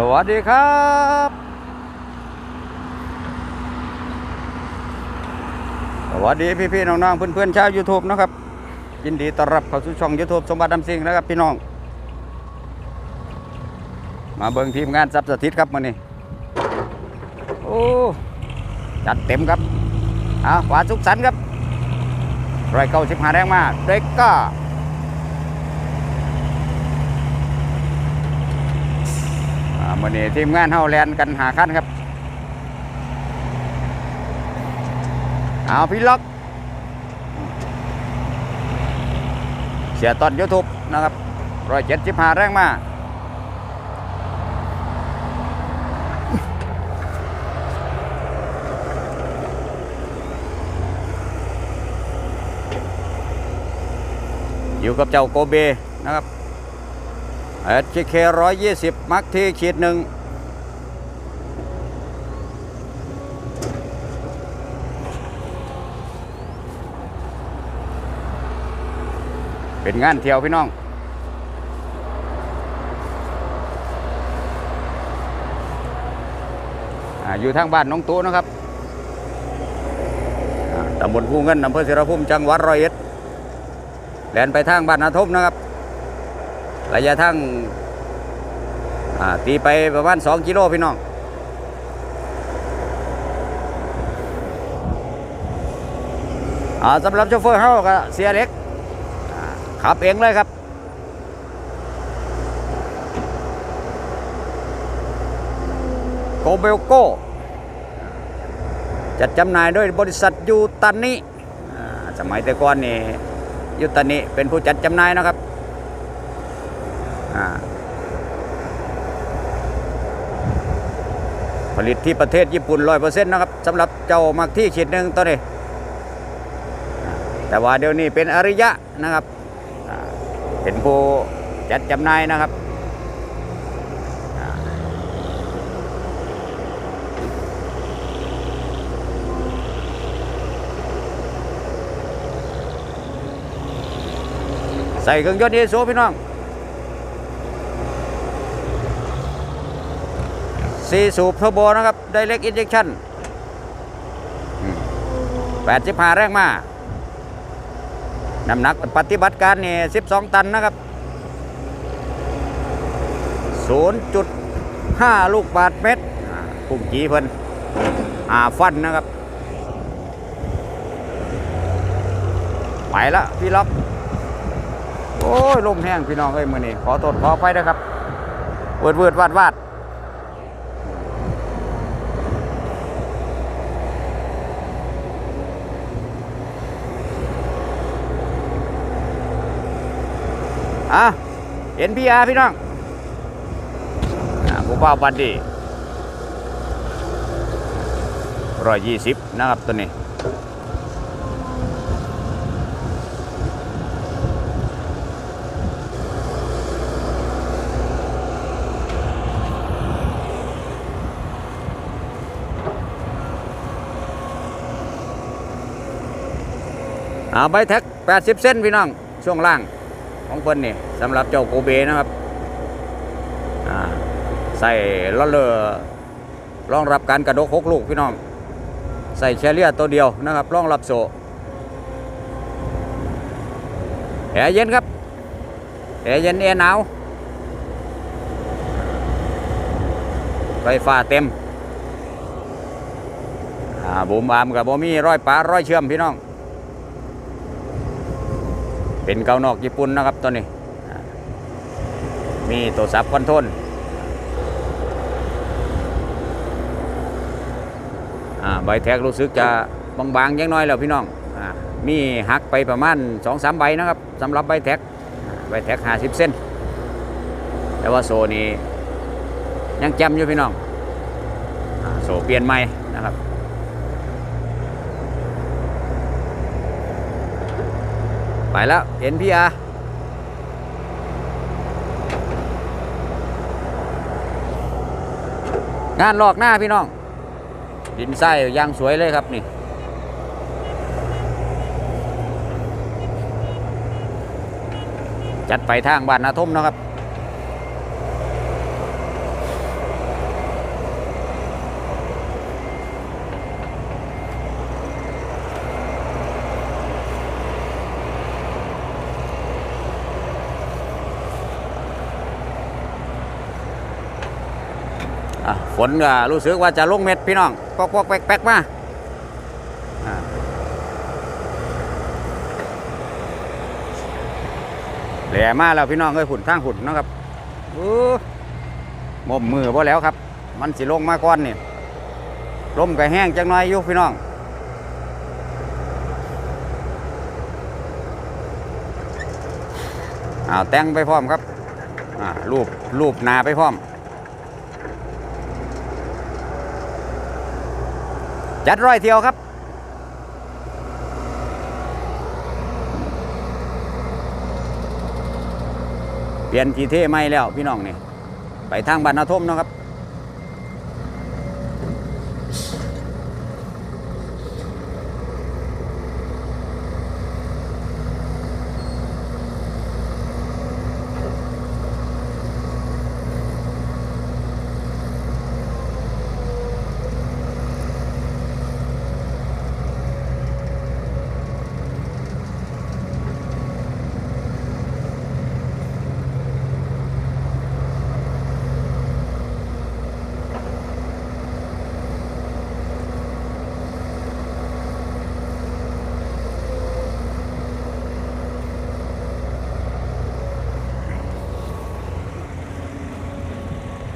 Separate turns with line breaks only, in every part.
สวัสดีครับสวัสดีพี่ๆน้องๆเพื่อนๆชาว YouTube นะครับยินดีต้อนรับเข้าสู่ช่อง YouTube สมบัติดำซิงนะครับพี่น้อง มาเบิ่งทีมงานซับสถิตครับมื้อนี้โอ้จัดเต็มครับอ่าขวาสุขสันต์ครับร้อยเก้าสิบห้าแรงมาเด็กก็ อ่ามื่อนี้ทีมงานเฮาแลนกันหาขั้นครับ เอาพี่ล็อก เสียตอนยูทูบนะครับร้อยเจ็ดสิบห้าแรงมาอยู่กับเจ้าโกเบนะครับ เอชเคร้อยยี่สิบมักที่ขีดหนึ่งเป็นงานเที่ยวพี่น้องอยู่ทางบ้านน้องตู้นะครับตำบลผู้เงินอำเภอศิรภูมิจังหวัดร้อยเอ็ดแลนไปทางบ้านนาทมนะครับ ระยะทางตีไปประมาณ2กิโลพี่น้องอสำหรับโชเฟอร์เฮาก็เสียเล็กขับเองเลยครับโกเบลโกจัดจำหน่ายโดยบริษัทยูตันนิอ่สมัยแต่ก่อนนี่ยูตันนิเป็นผู้จัดจำหน่ายนะครับ อ่า ผลิตที่ประเทศญี่ปุ่นร้อยเปอร์เซ็นต์นะครับสำหรับเจ้ามักที่ขีดหนึ่งตัวนี้ แต่ว่าเดี๋ยวนี้เป็นอริยะนะครับเป็นผู้จัดจำหน่ายนะครับใส่เครื่องยนต์เอโซพี่น้อง สี่สูบเทอร์โบนะครับ Direct Injection แปดสิบห้าแรงมาน้ำหนักปฏิบัติการนี่สิบสองตันนะครับศูนย์จุดห้าลูกบาทเมตรปุ่มจีเพิ่นอ่าฟันนะครับ ไปละพี่ล็อก โอ้ยลมแห้งพี่น้องเอ้ยมือนี้ขอโทษขอไปนะครับเวิร์ดเวิร์ดวาดวาด อะ NPR พี่น้องอ่าผู้เป้าบัดดีร้อยยี่สิบนะครับตัวนี้อ่าใบแท็ก 80 เส้นพี่น้อง ช่วงล่าง ของเพิ่นนี่สำหรับเจ้าโกเบนะครับใส่ล้อเลอรองรับการกระดกหกลูกพี่น้อง ใส่แชเลียตัวเดียวนะครับรองรับโซแอร์เย็นครับแอร์เย็นแอร์หนาวไฟฟ้าเต็มบูมบามกับบ่มีร้อยปลาร้อยเชื่อมพี่น้อง เป็นเกานอกญี่ปุ่นนะครับตัวนี้ มีตัวซับคอนโทรลอ่าใบแท็กรู้สึกจะบางๆยังน้อยแล้วพี่น้องอมีหักไปประมาณ2-3ใบนะครับสำหรับใบแท็กใบแท็ก 50 เส้น แต่ว่าโซนี่ยังแจ่มอยู่พี่น้องอโซเปลี่ยนใหม่นะครับ ไป แล้ว เห็นพี่อะงานลอกหน้าพี่น้อง ดินไส้ยางสวยเลยครับนี่ จัดไปทางบ้านนาทมนะครับ ฝนก็รู้สึกว่าจะลงเม็ดพี่น้องปอกปอกแป๊กแป๊กมาแหล่มาแล้วพี่น้องเอ้ยหุ่นทางหุ่นนะครับมมมือพอแล้วครับ มันสิลงมาก่อนนี่ลมก็แห้งจังน้อยอยู่พี่น้องอาแต่งไปพร้อมครับรูปรูปนาไปพร้อม จัดร้อยเที่ยวครับเปลี่ยนทีเท่ไม่แล้วพี่น้องนี่ไปทางบรรณาทมเนาะครับ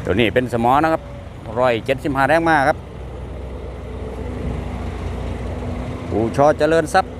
ตัวนี้เป็นสมอนะครับร้อยเจ็ดสิบห้าแรงมากครับอูชอเจริญทรัพย์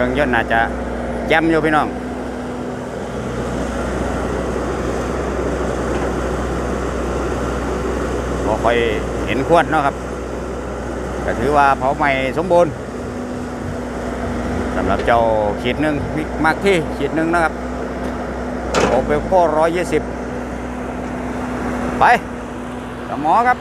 รื่องยนต์น่าจะแจ่มอยู่พี่น้องบ่ค่อยเห็นควรเนาะครับก็ถือว่าเผาใหม่สมบูรณ์สำหรับเจ้าขีดหนึ่งมิกมากที่ขีดหนึ่งนะครับโอเปโคร้อยยี่สิบไปสมอครับ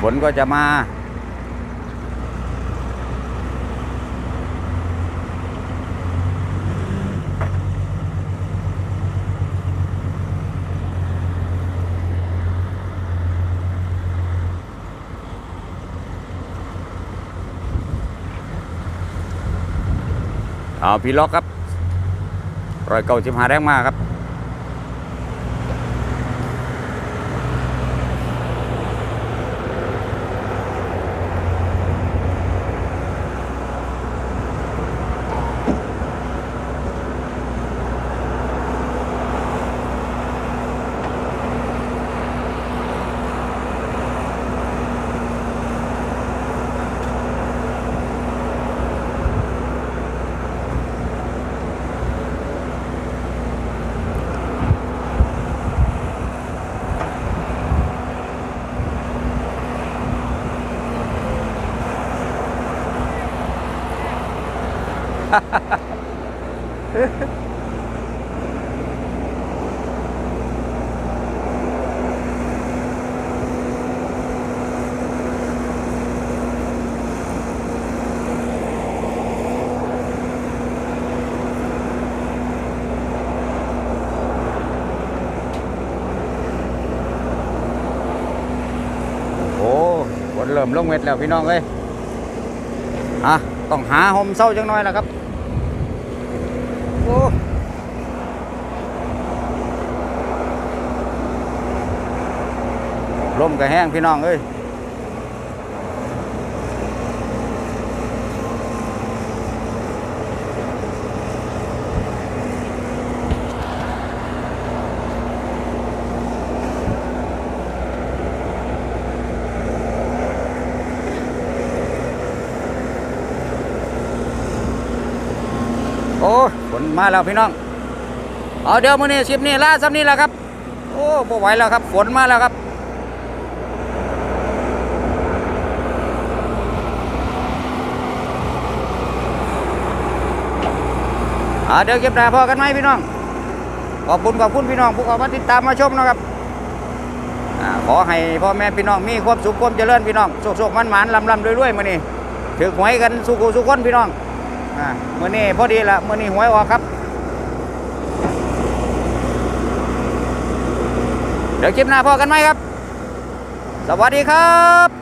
ฝนก็จะมา เอาพี่ล็อกครับรอยเก่าสิบห้าแรงมาครับ นเริ่มลงเม็ดแล้วพี่น้องเอ้ยอะต้องหาห่มเศร้าจังน้อยแล้วครับ อ้ลมก็แห้งพี่น้องเอ้ย ฝนมาแล้วพี่น้อง เอาเดี๋ยวมื้อนี้ชิปนี้ล่าซ้ำนี้แหละครับ โอ้บ่ไหวแล้วครับ ฝนมาแล้วครับอาเดี๋ยวเก็บหน้าพอกันไหมพี่น้อง ขอบคุณขอบคุณพี่น้องผู้เข้ามาติดตามมาชมนะครับอขอให้พ่อแม่พี่น้องมีความสุขความเจริญพี่น้องโชคๆมันๆลำๆรวยๆมื้อนี้ถือหวยกันสุขสุขคนพี่น้อง อ่ามื่อนี้พอดีละมื่อนี้หวยออกครับ เดี๋ยวคลิปหน้าพอกันไหมครับ สวัสดีครับ